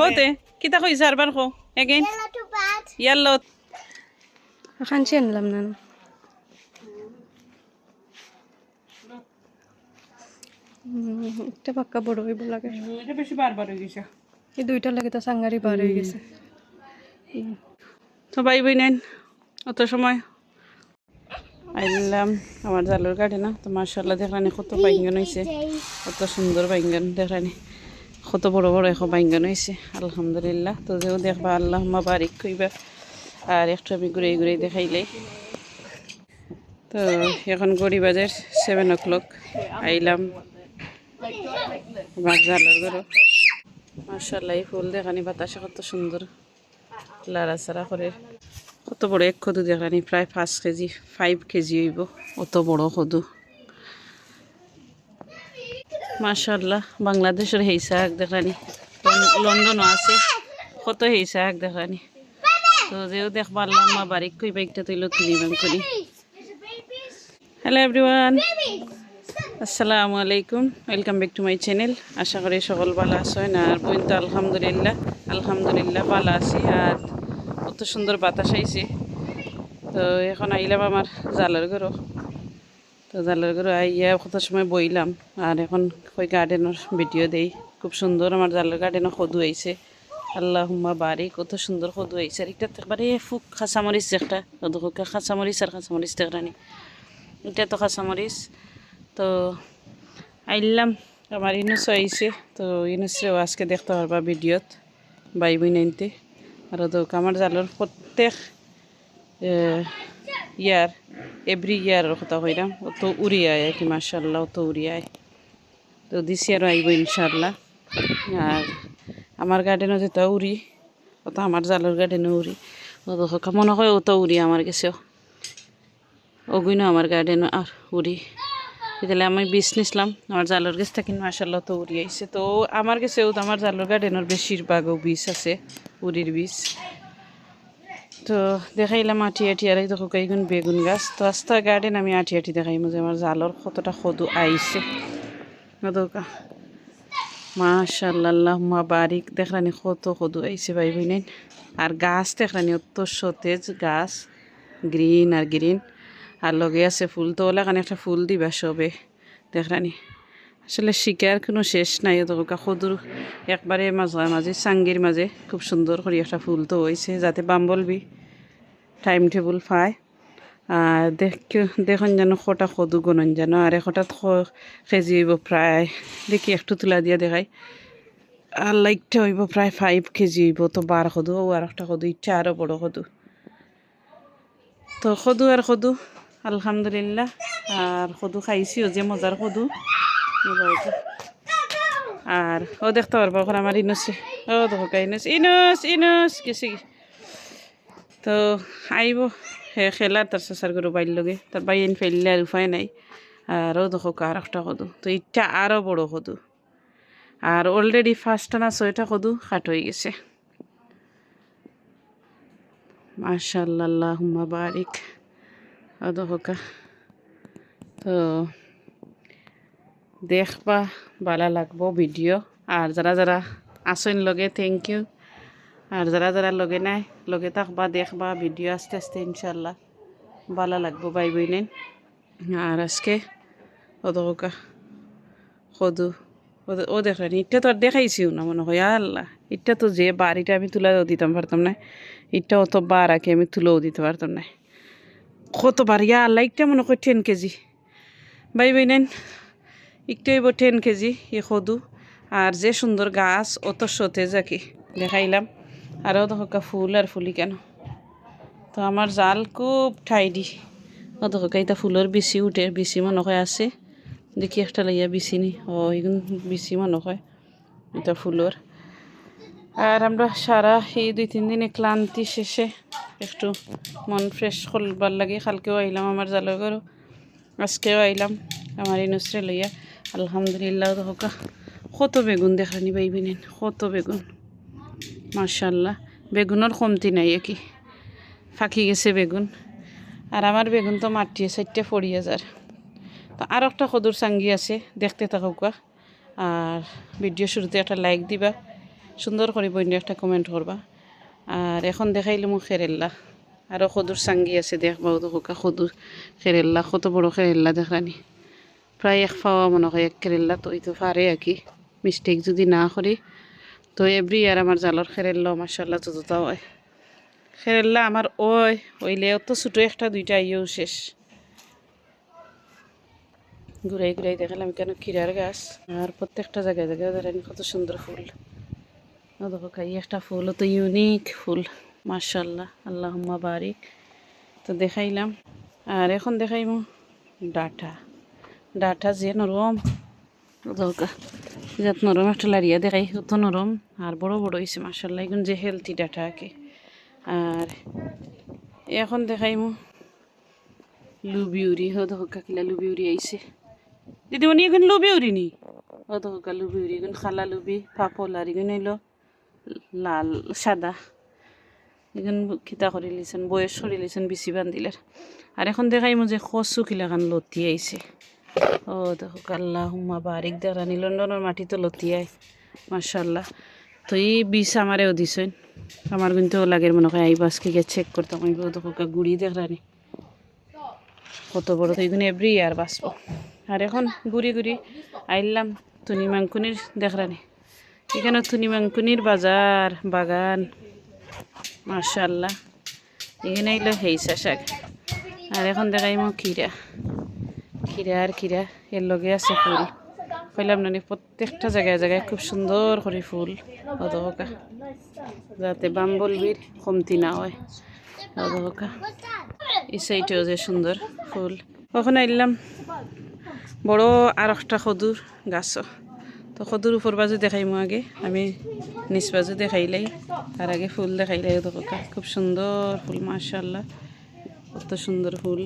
কতে কইছে আরবার কো এগেইন ইয়াল্লো কাঞ্চি আনলাম না একটা পাক্কা বড় হইব লাগে এটা বেশি বারবার হয়ে গেছে এই দুইটা লাগে তো সাঙ্গারি বার হয়ে গেছে তো বই নেন অত সময় আইলাম আমার জালুর গাড়ি না তো মার্শাল্লাহ দেখলানি কত বাইঙ্গন হয়েছে কত সুন্দর বাইঙ্গন দেখলানি কত বড় বড় এখন বাইঙ্গন হয়েছে। আলহামদুলিল্লাহ। তো যেও দেখবা আল্লাহ বারিক কইবা। আর একটু আমি ঘুরে ঘুরে দেখাইলে তো এখন গড়ি বাজার সেভেন ও ক্লক আইলাম মার্শাল্লাহ ফুল দেখানি বাতাসে কত সুন্দর। লাড়াচাড়া করে। কত বড় এক খদু দেখানি, প্রায় পাঁচ কেজি ফাইভ কেজি হইব। অত বড় খদু মাশাল্লাহ বাংলাদেশের হেই এক দেখানি। লন্ডনও আছে, কত হেই এক দেখানি। তো যেও দেখ পারলাম, মা বাড়ি কই বাইকটা তৈল কিনিবাম করি। হ্যালো এভরিওয়ান আসসালামু আলাইকুম welcome back to my channel আশা করি সকল ভালো আছেন, আর বইন তো আলহামদুলিল্লাহ আলহামদুলিল্লাহ ভালো আছি। আর কত সুন্দর বাতাস আইছে। তো এখন আইলাম আমার জালের ঘরও। তো জালের ঘরে আইয়া কত সময় বইলাম। আর এখন ওই গার্ডেনের ভিডিও দেই। খুব সুন্দর আমার জালের গার্ডেনও সদু আইছে আল্লাহ হুম্মা বাড়ি কত সুন্দর সদু আইছে আর একটা একবারে ফুক খাঁচামরিচ একটা। খাঁচামরিচ আর খাঁচামরিচ দেখরানি এটা তো খাঁচামরিচ। তো আইলাম। আমার ইনুসও আইছে। তো ইনুসেও আজকে দেখতে পারবা ভিডিওত বাই বই নাইনতে আর তো আমার জালের প্রত্যেক ইয়ার এভরি ইয়ার কথা কইরাম অত উড়ি আয় আর কি মার্শাল্লাহ অত উড়ি আয়। তো দিস ইয়ারও আইব ইনশাল্লাহ আর আমার গার্ডেনও যেটা উড়ি অত আমার জালের গার্ডেনও উড়ি। অত মনে হয় অত উড়ি আমার কাছেও। ওগুইনো আমার গার্ডেনও আর উড়ি। তাহলে আমি বীজ নিছিলাম আমার জালের গাছ থাকি মার্শাল্লাহ তো উড়ি আইছে। তো আমার কাছেও আমার জালের গার্ডেনের বেশিরভাগও বীজ আছে, উড়ির বীজ। তো দেখাইলাম আটি আটি আর দেখো কয়েকগুণ বেগুন গাছ। তো আস্তা গার্ডেন আমি আটি আটি দেখাইম যে আমার জালর কতটা সদু আইছে। মাশাল্লাহ, মা বারিক দেখলানি কত সদু আইছে ভাই বোনেন। আর গাছ দেখলানি অত সতেজ গাছ গ্রিন আর গ্রিন আর লগে আছে ফুল, তো ওলা কানে একটা ফুল দিবা সবে, দেখলানি। আসলে শিকার কোনো শেষ নাই দোকা সদুর একবারে মাঝে মাঝে সাঙ্গির মাঝে খুব সুন্দর করে একটা ফুল তো হয়েছে যাতে বাম্বলবি টাইম টেবুল পায়। আর দেখ, দেখুন যেন কটা সদু গণন যেন, আর এশটাত কেজি হইব প্রায়, দেখি একটু তুলা দিয়া দেখাই। আর লাইকটা হইব প্রায় ফাইভ কেজি হইব, তো বার ও আর একটা সদু, ইচ্ছা আরও বড় সদু। তো সদু আর সদু, আলহামদুলিল্লাহ। আর সদু খাইছিও যে মজার মোবাইলটা আর ও দেখতে পারব এখন আমার ইনুসে। ও দেখো ইনুস ইনুস ইনুস গেছে তো আইব, হে খেলার তার সাসার গরু বাইর লগে। তার বাইন ফেললে আর উপায় নাই। আর ও দেখো আর একটা কদু। তো ইটা আরও বড় কদু। আর অলরেডি ফার্স্টটা না ছয়টা কদু খাট হয়ে গেছে। মাশাল্লাহ বারিক। ও দেখো তো দেখবা, ভালো লাগবো ভিডিও। আর যারা যারা আসেন লগে থ্যাংক ইউ আর যারা যারা লগে নাই, লগে থাকবা, দেখবা, ভিডিও আস্তে আস্তে ইনশাল্লাহ ভালো লাগবো বাই বই নেন আর আজকে ওদকা সদু ও দেখলেন ইটা তো আর দেখাইছিও না মনে হয়, আল্লাহ। ইটা তো যে বার এটা আমি তুলেও দিতাম, পারতাম না। ইটা অত বার আগে আমি তুলেও দিতে পারতাম না। কতবার, ইয়া আল্লাহ ইটা মনে হয় টেন কেজি। বাই বই নেন একটু হইব টেন কেজি এ সদু। আর যে সুন্দর গাছ, অত সতেজ আর কি দেখাইলাম। আরও দেখা ফুল আর ফুলি কেন? তো আমার জাল খুব ঠাইডি ও দেখা এটা ফুলের বিচি উঠে বিচি মনে হয় আছে। দেখি একটা লাইয়া বিচি নি। ও এগুন বিচি মনে হয় এটা ফুলের। আর আমরা সারা এই দুই তিন দিনে ক্লান্তি শেষে একটু মন ফ্রেশ করবার লাগে। কালকেও আইলাম আমার জালের ঘরও। আজকেও আইলাম আমার এই নসরে লইয়া। আলহামদুলিল্লাহ হোকা কত বেগুন দেখানি পাইবি নেন কত বেগুন? মার্শাল্লাহ বেগুনের কমতি নাই কি ফাঁকি গেছে বেগুন। আর আমার বেগুন তো মাটিয়ে চারটে ফড়ি হাজার। তো আর একটা সদুর চাঙ্গি আছে, দেখতে থাকুকা আর ভিডিও শুরুতে একটা লাইক দিবা। সুন্দর করে বইন একটা কমেন্ট করবা। আর এখন দেখাইলে মোক খেরেল্লা আরও সদুর সাঙ্গি আছে দেখবা তো হোকা সদুর খেরেল্লা কত বড় খেরেল্লা দেখানি প্রায় এক পাওয়া মনে হয়, এক কেরেল্লা তো তো পারে আর কি। মিস্টেক যদি না করি, তো এভরি ইয়ার আমার জালর খেরেল্লা মার্শাল্লাহ ততটা হয়। খেরেল্লা আমার ওই, ওইলে অত ছোটো একটা, দুইটা ইয়েও শেষ। ঘুরাই ঘুরাই দেখালাম কেন ক্ষীরার গাছ। আর প্রত্যেকটা জায়গায় জায়গায় ধরেন কত সুন্দর ফুল। দেখো খাই একটা ফুল তো ইউনিক ফুল মার্শাল্লাহ আল্লাহ বারিক। তো দেখাইলাম। আর এখন দেখাইম ডাটা। ডাটা যে নরম। যাত নরম একটা লাড়িয়া দেখাই অত নরম। আর বড় বড় হয়েছে মার্শাল্লাহ এগুন যে হেলথি ডাটা আঁকে আর এখন দেখাইমু লুবিউরি হো দেখো কাকিলা লুবিউরি আইছে। দিদিমণি এখন লুবিউরি নি? ও দেখো কা লুবিউরি এগুন খালা লুবি, পাপল আর এগুন হইল লাল, সাদা। এগুন খিতা করে লিছেন, বয়স করে লিছেন, বেশি বান্ধিলের। আর এখন দেখাইমু যে কচু কিলাখান লতি আইছে। ও দেখো আল্লাহ হুম্মা বারিক দেখানি লন্ডনের মাটি তো লতিয়ায় মার্শাল্লাহ তো এই বিষ আমারেও দিছেন। আমার কিন্তু লাগের মনে হয় আইব আজকে গিয়ে চেক করতাম। আমি দেখো গুড়ি দেখানি কত বড়, তো এগুলো এভরি ইয়ার বাঁচবো। আর এখন ঘুরি ঘুরি আইলাম তুনি মাংকুনির দেখরানি এখানে তুনি মাংকুনির বাজার, বাগান মার্শাল্লাহ এখানে এলো হেইসা শাক। আর এখন দেখাইমো খিরা খিরা আর খিরা এর লগে আছে ফুল। কইলাম নানি প্রত্যেকটা জায়গায় জায়গায় খুব সুন্দর করে ফুল অদকা যাতে বাম্বলবির কমতি না হয় অদকা এই সাইডেও যে সুন্দর ফুল। ওখানে আইলাম বড় আর একটা সদুর গাছ তো সদুর উপর বাজু দেখাইমো আগে, আমি নিচ বাজু দেখাইলাই আর আগে ফুল দেখাইলাই দোকা খুব সুন্দর ফুল মার্শাল্লাহ কত সুন্দর ফুল।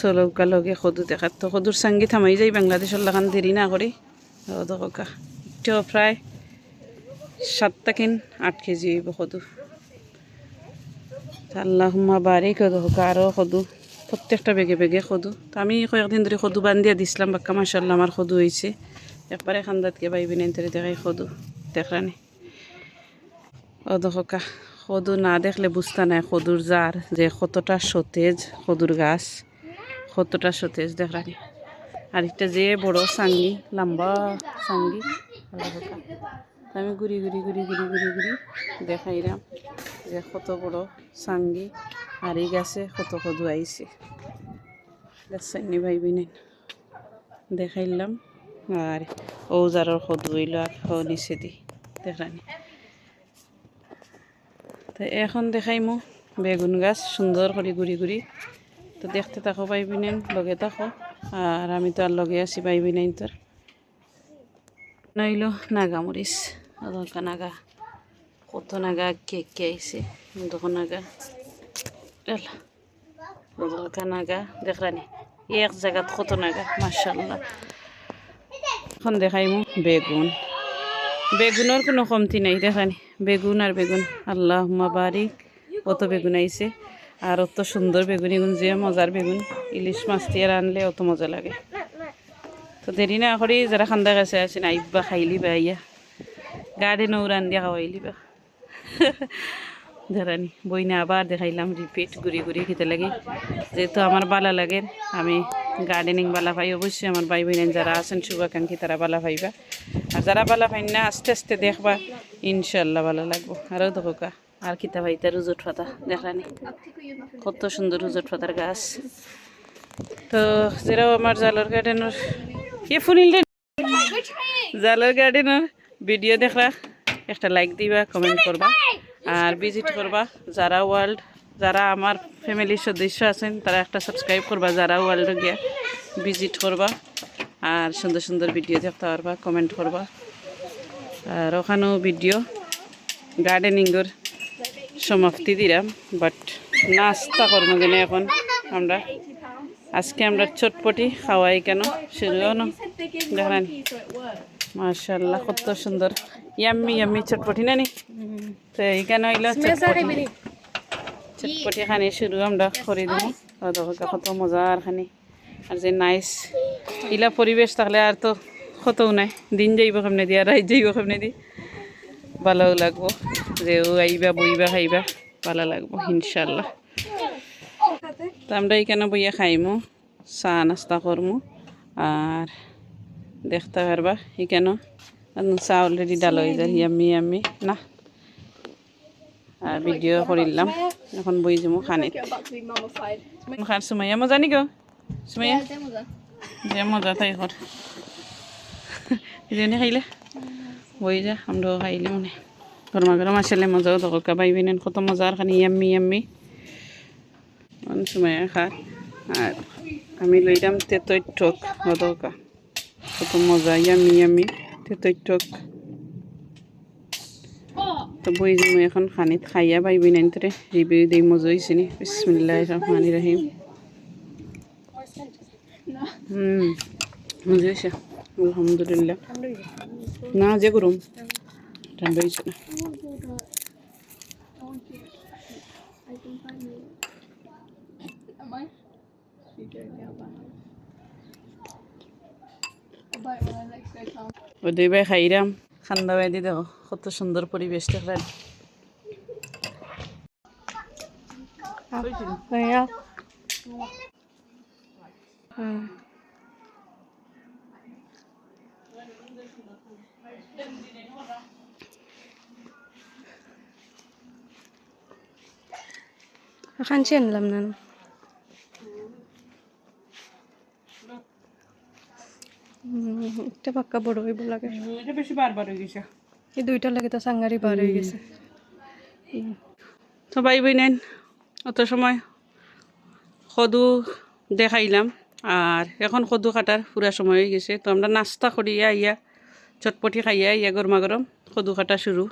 চলকা লগে সদু দেখাত। তো সদুর সাঙ্গি থামাই যাই বাংলাদেশের লাগান দেরি না করি এটাও প্রায় সাতটা কিন আট কেজি হইব সদু। আল্লাহুম্মা বারিক দোকা আরও সদু। প্রত্যেকটা বেগে বেগে সদু। তো আমি কয়েকদিন ধরে সদু বান্ধিয়া দিছিলাম, বাক্কা মাসাল্লাহ আমার সদু হয়েছে একবারে খান্দাতকে পাইবি নাই তরে দেখাই সদু। দেখরানি ও দোকা সদু না দেখলে বুঝতা নাই সদুর জার যে কতটা সতেজ সদুর গাছ। কতটা সতেজ দেখরানি আর একটা যে বড় সাঙ্গি, লম্বা সাঙ্গি আমি ঘুরি ঘুরি ঘুরি ঘুরি ঘুরি ঘুরি দেখাইলাম যে কত বড় সাঙ্গি, আর এই গাছে কত কদু আইছে। দেখছেন ভাইবি নেন দেখাইলাম, আর ঔজারর কদু হইল নিচে দি, দেখানি তো এখন দেখাইমু বেগুন গাছ, সুন্দর করে ঘুরি ঘুরি তো দেখতে থাকো পাইবি নেন লগে থাকো। আর আমি তো আর লগে আছি পাইবি নাই তোর। নইল নাগামরিচ আদরকা নাগা, কত নাগা কে কে আইছে তখন নাগা। আদরকা নাগা দেখরানি এক জায়গাত কত নাগা মার্শাল্লাহ এখন দেখাইমু বেগুন। বেগুনের কোনো কমতি নাই দেখানি বেগুন আর বেগুন আল্লাহ বারিক। অত বেগুন আইছে। আর অত সুন্দর বেগুন এগুন যে মজার বেগুন। ইলিশ মাছ দিয়ে রানলে অত মজা লাগে। তো দেরি না করি, যারা খান্দা গেছে আছে না আইবা খাইলি বা ইয়া। গার্ডেনও রান দিয়া খাওয়াইলি বা। ধরানি বই না আবার দেখাইলাম রিপিট ঘুরি ঘুরি খেতে লাগে। যেহেতু আমার বালা লাগে, আমি গার্ডেনিং বালা পাই, অবশ্যই আমার ভাই বোনেন যারা আছেন, শুভাকাঙ্ক্ষী তারা বালা পাইবা। আর যারা বালা পাই না, আস্তে আস্তে দেখবা ইনশাল্লাহ ভালো লাগবো। আরও দেখোকা আর কিতা ভাইতা রুজুট পাতা দেখানি কত সুন্দর রুজুট পাতার গাছ। তো যেরাও আমার জালর গার্ডেনের এ ফুনিল জালর গার্ডেনের ভিডিও দেখরা একটা লাইক দিবা কমেন্ট করবা, আর ভিজিট করবা, যারা ওয়ার্ল্ড যারা আমার ফ্যামিলির সদস্য আছেন, তারা একটা সাবস্ক্রাইব করবা, যারা ওয়ার্ল্ড গিয়া ভিজিট করবা, আর সুন্দর সুন্দর ভিডিও দেখতে পারবা কমেন্ট করবা। আর ওখানেও ভিডিও গার্ডেনিংয়ের সমাপ্তি দিলাম বাট নাস্তা করব কিনা এখন আমরা। আজকে আমরা চটপটি খাওয়াই কেন না দেখেন। মার্শাল্লাহ কত সুন্দর। ইয়াম্মি ইয়াম্মি চটপটি না নি? তো এইখানে হইল চটপটি। চটপটি খানি শুরু আমরা করে দিব। কত মজার খানি। আর যে নাইস ইলা পরিবেশ থাকলে আর তো কতও নাই। দিন যাইব কেমনে দি আর রাইত যাইব কেমনে দি। ভালোও লাগবো। যে ও আইবা বইবা খাইবা ভালো লাগবো ইনশাল্লাহ তো আমরা এখানে বইয়া খাইমু চা নাস্তা করমু আর দেখতে পারবা এখানে চা অলরেডি ডাল হয়ে যায় ইয়াম্মি ইয়াম্মি না? আর ভিডিও করিলাম এখন বই যাব খানিত খার সুমাইয়া মজা নি গো? সুমাইয়া? যে মজা। তাই কর। খাইলে? বই যা আমরাও খাইলে মানে। গরমা গরম আসলে মজাও দরকা পাইবি নেন কত মজা আর খানি ইয়াম্মি ইয়াম্মি। সুমাইয়া খা। আর আমি লইলাম তেতই টক দরকা কত মজা ইয়াম্মি ইয়াম্মি তেতই টক তো বই যাব এখন খানিত খাইয়া পাইবি নেন তোরে রিভিউ দিই মজা হয়েছে নি বিসমিল্লাহ রহমান রহিম হুম মজা হয়েছে আলহামদুলিল্লাহ। না যে গরম। ঠান্ডা হয়েছে না। দুই ভাই খাইরাম। খান্দা বাই দি কত সুন্দর পরিবেশ দেখলেন হ্যাঁ। খানছি আনলাম না। একটা পাক্কা বড় হইব লাগে। এটা বেশি বারবার হয়ে গেছে। এই দুইটার লাগে তো সাঙ্গারি বার হয়ে গেছে। তো ভাই নেন অত সময় সদু দেখাইলাম আর এখন সদু কাটার পুরা সময় হয়ে গেছে। তো আমরা নাস্তা করিয়া ইয়া চটপটি খাইয়া ইয়া গরমা গরম সদু কাটা শুরু।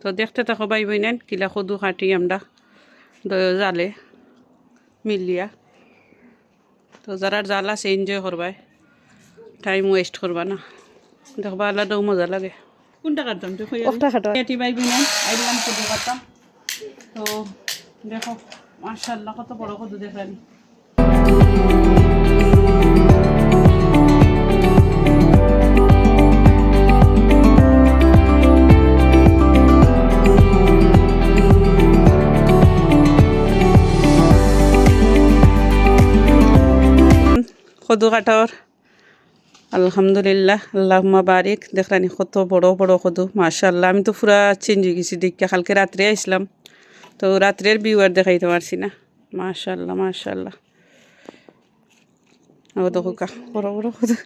তো দেখতে থাকো ভাই নেন কিলা সদু কাটি আমরা দ- জালে মিলিয়া। তো যারা জাল আছে এনজয় করবাই টাইম ওয়েস্ট করবা না। দেখবা আলাদাও মজা লাগে। কোনটা কাটতাম তো খাটা বাই বিনাই আইলাম কদু কাটতাম। তো দেখো মার্শাল্লাহ কত বড় কত দেখানি কদু কাটার আলহামদুলিল্লাহ আল্লাহ বারিক। দেখলানি কত বড় বড় কদু মাশাল্লাহ আমি তো পুরা চেঞ্জ গেছি, দেখা কালকে রাত্রে আসলাম তো রাত্রের ভিউ আর দেখাইতে পারছি না। মাশাল্লাহ মাশাল্লাহ ও দেখো কা, বড় বড় কদু।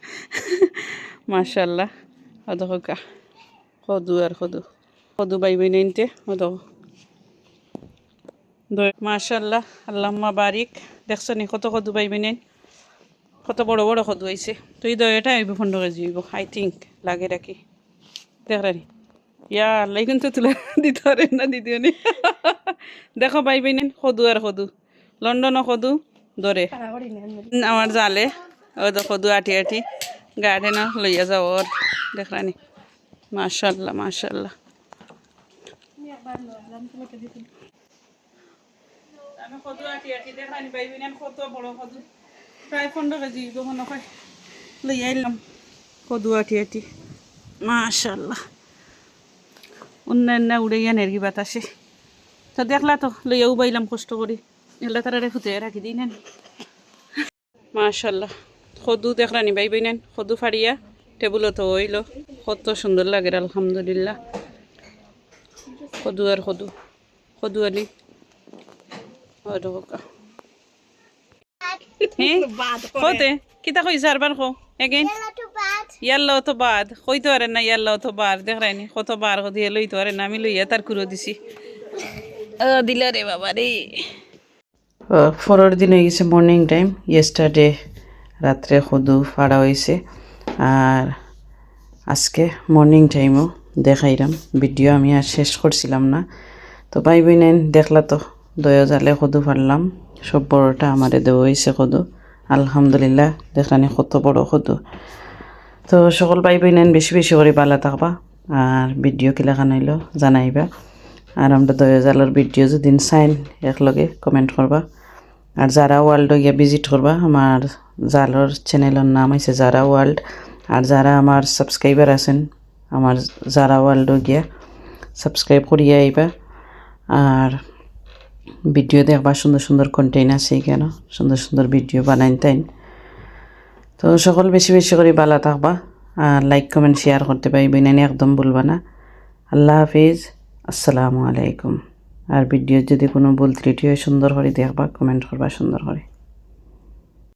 মাশাল্লাহ ও দেখো কা, কদু আর কদু। কদু বাইবে নিনতে ও দেখো। মাশাল্লাহ আল্লাহ বারিক। দেখছ নি কত কদু বাইবে নিন কত বড় বড় কদু হয়েছে তো এই দইটা হইব পনেরো কেজি হইব আই থিঙ্ক লাগে রাখি দেখলানি ইয়া আল্লাহ কিন্তু তুলে দিতে পারেন না দিদিও নি। দেখো পাইবি নেন সদু আর সদু লন্ডনও সদু দরে। আমার জালে ও তো সদু আটি আটি। গার্ডেনও লইয়া যাও ওর। দেখলানি মাশাল্লাহ মাশাল্লাহ। আমি সদু আটি আটি দেখলানি পাইবি নেন কত বড় সদু প্রায় পনেরো কেজি তখন ওখানে লই আইলাম কদু আটি আটি মাশাল্লাহ অন্যান্য উড়ে গিয়ে নেরগি বাতাসে। তো দেখলা তো লইয়াও বাইলাম কষ্ট করি। এগুলা তারা রেখুতে রাখি দিই নেন। মাশাল্লাহ সদু দেখলানি বাই বাই নেন সদু ফাড়িয়া টেবুলত হইল। কত সুন্দর লাগে আলহামদুলিল্লাহ। সদু আর সদু সদু আলি হ্যাঁ কতে কিতা কইছে আরবার কো এগেন ইয়াল্লাও তো বাদ কইতে পারেন না ইয়াল্লাও তো বার দেখরাইনি কত বার দিয়ে লইতে পারেন না আমি লইয়া তার কুরো দিছি ও দিলা রে বাবা রে পরের দিন হয়ে গেছে মর্নিং টাইম ইয়েস্টারডে রাত্রে সদু ফাড়া হয়েছে আর আজকে মর্নিং টাইমও দেখাইলাম ভিডিও আমি আর শেষ করছিলাম না তো ভাই বোনেন দেখলা তো দয়া জালে সদু ফাড়লাম সব বড়টা আমারে দেওয়া হয়েছে সদু আলহামদুলিল্লাহ দেখলানি কত বড় সদু তো সকল ভাই বোনেন বেশি বেশি করে ভালো থাকবা আর ভিডিও কিলা খানাইলো জানাইবা। আর আমরা দয়া জালের ভিডিও যদি চাইন, একলগে কমেন্ট করবা। আর যারা ওয়ার্ল্ড গিয়া ভিজিট করবা, আমার জালর চ্যানেলের নাম আছে যারা ওয়ার্ল্ড আর যারা আমার সাবস্ক্রাইবার আছেন, আমার যারা ওয়ার্ল্ড গিয়া সাবস্ক্রাইব করিয়া আইবা। আর ভিডিও দেখবা, সুন্দর সুন্দর কন্টেন্ট আছে কেন সুন্দর সুন্দর ভিডিও বানাইন তাইন। তো সকল বেশি বেশি করে ভালো থাকবা, আর লাইক কমেন্ট শেয়ার করতে পারবে না একদম বলবা না। আল্লাহ হাফিজ, আসসালামু আলাইকুম। আর ভিডিও যদি কোনো ভুল ত্রুটি হয়, সুন্দর করে দেখবা কমেন্ট করবা, সুন্দর করে।